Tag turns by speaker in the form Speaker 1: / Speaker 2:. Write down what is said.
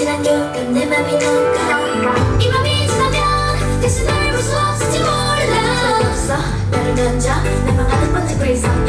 Speaker 1: 지난 교감 내 맘이 녹아 이 맘이 대신 알볼수 없을지 몰라. 없어. 나를 던져 내방 아는 번째 그래서.